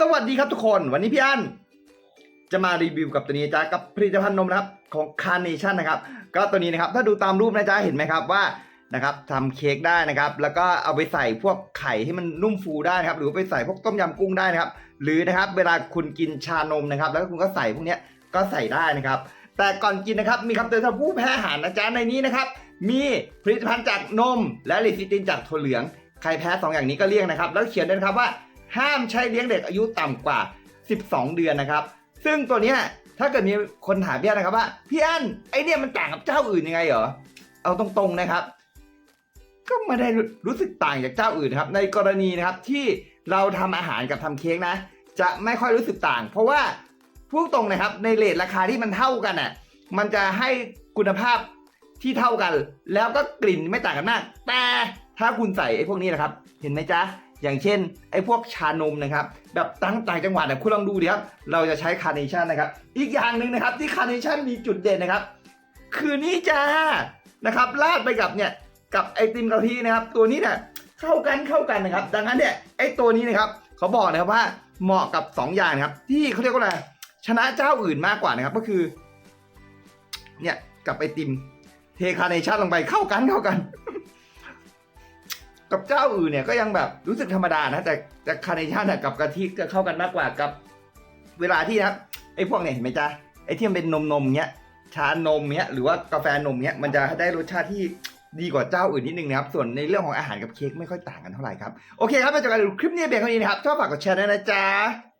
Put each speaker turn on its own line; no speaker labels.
สวัสดีครับทุกคนวันนี้พี่อันจะมารีวิวกับตัวนี้จ้ากับผลิตภัณฑ์นมนะครับของ Carnation นนะครับ ก็ตัวนี้นะครับถ้าดูตามรูปนะจ๊ะเห็นไหมครับว่านะครับทำเค้กได้นะครับ แล้วก็เอาไปใส่พวกไข่ให้มันนุ่มฟูได้นะครับ หรือไปใส่พวกต้มยำกุ้งได้นะครับ หรือนะครับเวลาคุณกินชานมนะครับ แล้วคุณก็ใส่พวกเนี้ยก็ใส่ได้นะครับ แต่ก่อนกินนะครับมีคำเตือนสำหรับผู้แพ้อาหารนะจ๊ะในนี้นะครับ มีผลิตภัณฑ์จากนม และลิซิตินจากถั่วเหลืองใครแพ้สองอย่างนี้ก็เลี่ยงนะครับ แล้วเขียนด้วยนะครับว่า ห้ามใช้เลี้ยงเด็กอายุต่ำกว่า 12 เดือนนะครับ ซึ่งตัวเนี้ยถ้าเกิดมีคนถามพี่อันนะครับว่าพี่อันไอเนี่ยมันต่างกับเจ้าอื่นยังไงเหรอเอาตรงๆนะครับ ก็ไม่ได้รู้สึกต่างจากเจ้าอื่นครับ ในกรณีนะครับที่เราทำอาหารกับทำเค้กนะ จะไม่ค่อยรู้สึกต่าง เพราะว่าพูดตรงนะครับในเลทราคาที่มันเท่ากันอะมันจะให้คุณภาพที่เท่ากัน แล้วก็กลิ่นไม่ต่างกันมาก แต่ถ้าคุณใส่ไอ้พวกนี้นะครับ เห็นไหมจ๊ะ อย่างเช่นไอ้พวกชานมนะครับแบบต่างต่างจังหวัดเนี่ยคุณลองดูดิครับเราจะใช้คาร์เนชั่นนะครับ อีกอย่างหนึ่งนะครับที่คาร์เนชั่นมีจุดเด่นนะครับ คือนี่จ้านะครับราดไปกับเนี่ยกับไอติมกะทินะครับ ตัวนี้เนี่ยเข้ากันเข้ากันนะครับ ดังนั้นเนี่ยไอตัวนี้นะครับเขาบอกนะครับว่าเหมาะกับสองย่างครับ ที่เขาเรียกว่าอะไรชนะเจ้าอื่นมากกว่านะครับก็คือ เนี่ยกับไอติมเทคาร์เนชั่นลงไปเข้ากันเข้ากัน กับเจ้าอื่นเนี่ยก็ยังแบบรู้สึกธรรมดานะ แต่แต่คาร์เนชั่นกับกะทิก็เข้ากันมากกว่ากับ เวลาที่นะไอ้พวกเนี่ยเห็นไหมจ๊ะไอ้ที่มันเป็นนมนมเนี้ยชานมเนี้ยหรือว่ากาแฟนมเนี้ยมันจะได้รสชาติที่ดีกว่าเจ้าอื่นนิดนึงนะครับ ส่วนในเรื่องของอาหารกับเค้กไม่ค่อยต่างกันเท่าไหร่ครับ โอเคครับไปเจอกันคลิปนี้เบรกเท่านี้นะครับชอบฝากกดแชร์ด้วยนะจ๊ะ